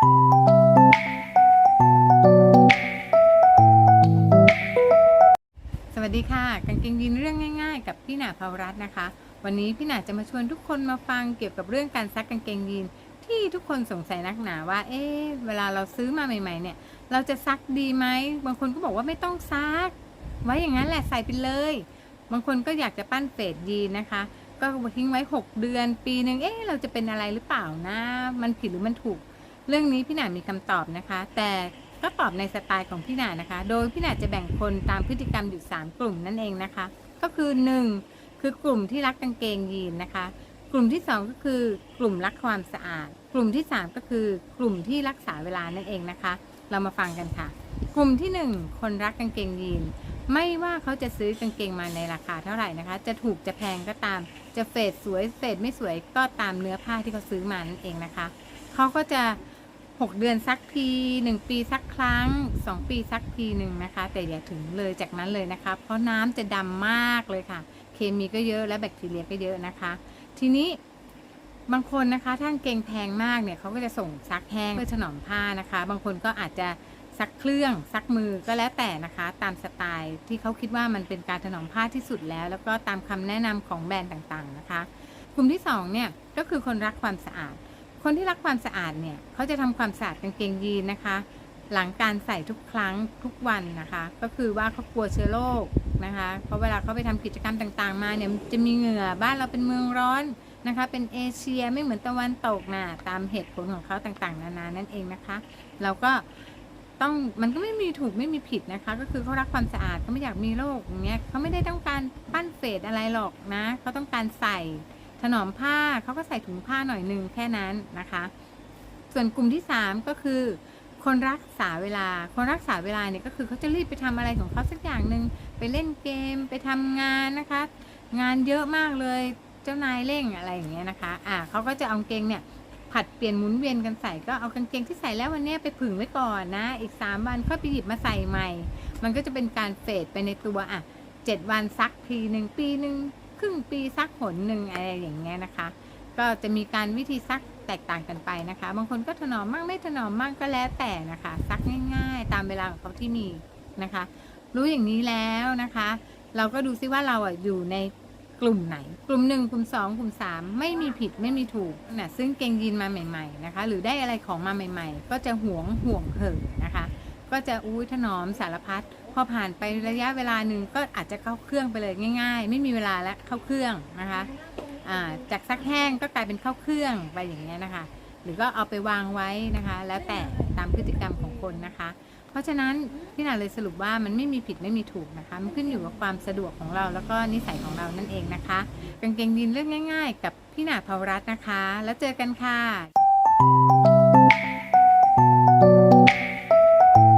สวัสดีค่ะกางเกงยีนเรื่องง่าย ๆ กับพี่หนาภาวรัตน์นะคะ วันนี้พี่หนาจะมาชวนทุกคนมาฟังเกี่ยวกับเรื่องการซักกางเกงยีนที่ทุกคนสงสัยนักหนาว่า เอ๊ะเวลาเราซื้อมาใหม่ ๆ เนี่ย เราจะซักดีไหมบางคนก็บอกว่าไม่ต้องซัก ไว้อย่างนั้นแหละใส่ไปเลย บางคนก็อยากจะปั้นเฟดยีนนะคะ ก็ทิ้งไว้ 6 เดือน ปีหนึ่งเอ๊ะเราจะเป็นอะไรหรือเปล่านะ มันผิดหรือมันถูก เรื่องนี้พี่หนามีคำตอบนะคะ แต่ก็ตอบในสไตล์ของพี่หนานะคะ โดยพี่หนาจะแบ่งคนตามพฤติกรรมอยู่ 3 กลุ่มนั่นเองนะคะ ก็คือ 1 คือกลุ่มที่รักกางเกงยีนนะคะ กลุ่มที่ 2 ก็คือกลุ่มรักความสะอาด กลุ่มที่ 3 ก็คือกลุ่มที่รักษาเวลานั่นเองนะคะ เรามาฟังกันค่ะ กลุ่มที่ 1 คนรักกางเกงยีนไม่ว่าเขาจะซื้อกางเกงมาในราคาเท่าไหร่นะคะ จะถูกจะแพงก็ตาม จะเฟดสวยเฟดไม่สวยก็ตามเนื้อผ้าที่เขาซื้อมานั่นเองนะคะ เขาก็จะ 6 เดือนซักที 1 ปีซักครั้ง 2 ปีซักทีหนึ่งนะคะ แต่อย่าถึงเลยจากนั้นเลยนะคะ เพราะน้ำจะดำมากเลยค่ะ เคมีก็เยอะและแบคทีเรียก็เยอะนะคะ ทีนี้บางคนนะคะถ้างเกงแพงมากเนี่ยเขาก็จะส่งซักแห้งเพื่อถนอมผ้านะคะ บางคนก็อาจจะซักเครื่องซักมือก็แล้วแต่นะคะ ตามสไตล์ที่เขาคิดว่ามันเป็นการถนอมผ้าที่สุดแล้ว แล้วก็ตามคำแนะนำของแบรนด์ต่างๆนะคะ กลุ่มที่สองเนี่ยก็คือคนรักความสะอาด คนที่รักความสะอาดเนี่ยเขาจะทำความสะอาดกางเกงยีนนะคะ หลังการใส่ทุกครั้งทุกวันนะคะ ก็คือว่าเขากลัวเชื้อโรคนะคะ เพราะเวลาเขาไปทำกิจกรรมต่างๆ มาเนี่ยจะมีเหงื่อบ้านเราเป็นเมืองร้อนนะคะ เป็นเอเชียไม่เหมือนตะวันตกนะตามเหตุผลของเขาต่างๆ นานานั่นเองนะคะเราก็ต้องมันก็ไม่มีถูกไม่มีผิดนะคะ ก็คือเขารักความสะอาดเขาไม่อยากมีโรคอย่างเงี้ยเขาไม่ได้ต้องการปั้นเฟดอะไรหรอกนะเขาต้องการใส่ ถนอมผ้าเขาก็ใส่ถุงผ้าหน่อยหนึ่งแค่นั้นนะคะ ส่วนกลุ่มที่ 3 ก็คือ คนรักษาเวลา คนรักษาเวลาเนี่ยก็คือเขาจะรีบไปทำอะไรของเขาสักอย่างหนึ่งไปเล่นเกมไปทำงานนะคะ งานเยอะมากเลยเจ้านายเร่งอะไรอย่างเงี้ยนะคะอ่าเขาก็จะเอาเกงเนี่ยผัดเปลี่ยนหมุนเวียนกันใส่ก็เอากางเกงที่ใส่แล้ววันนี้ไปผึ่งไว้ก่อนนะ อีก 3 วันค่อยไปหยิบมาใส่ใหม่ มันก็จะเป็นการเฟดไปในตัวอะเจ็ดวันซักทีหนึ่งปีหนึ่ง ครึ่งปีซักหนหนึ่งอะไรอย่างเงี้ยนะคะ ก็จะมีการวิธีซักแตกต่างกันไปนะคะ บางคนก็ถนอมมั่งไม่ถนอมมั่งก็แล้วแต่นะคะ ซักง่าย ๆ ตามเวลาของเขาที่มีนะคะ รู้อย่างนี้แล้วนะคะ เราก็ดูซิว่าเราอะอยู่ในกลุ่มไหน กลุ่มหนึ่งกลุ่มสองกลุ่มสามไม่มีผิดไม่มีถูกนะซึ่งเกงยีนมาใหม่ ๆนะคะ หรือได้อะไรของมาใหม่ ๆ ก็จะหวงห่วงเห่อนะคะ ก็จะอุ้ยถนอมสารพัดพอผ่านไประยะเวลาหนึ่งก็อาจจะเข้าเครื่องไปเลยง่าย ๆ ไม่มีเวลาแล้วเข้าเครื่องนะคะจากซักแห้งก็กลายเป็นเข้าเครื่องไปอย่างเงี้ยนะคะ หรือก็เอาไปวางไว้นะคะ แล้วแต่ตามพฤติกรรมของคนนะคะ เพราะฉะนั้นพี่นาเลยสรุปว่ามันไม่มีผิดไม่มีถูกนะคะ มันขึ้นอยู่กับความสะดวกของเราแล้วก็นิสัยของเรานั่นเองนะคะกางเกงยีนเรื่องง่าย ๆ กับพี่นาภาวรัตน์นะคะ แล้วเจอกันค่ะ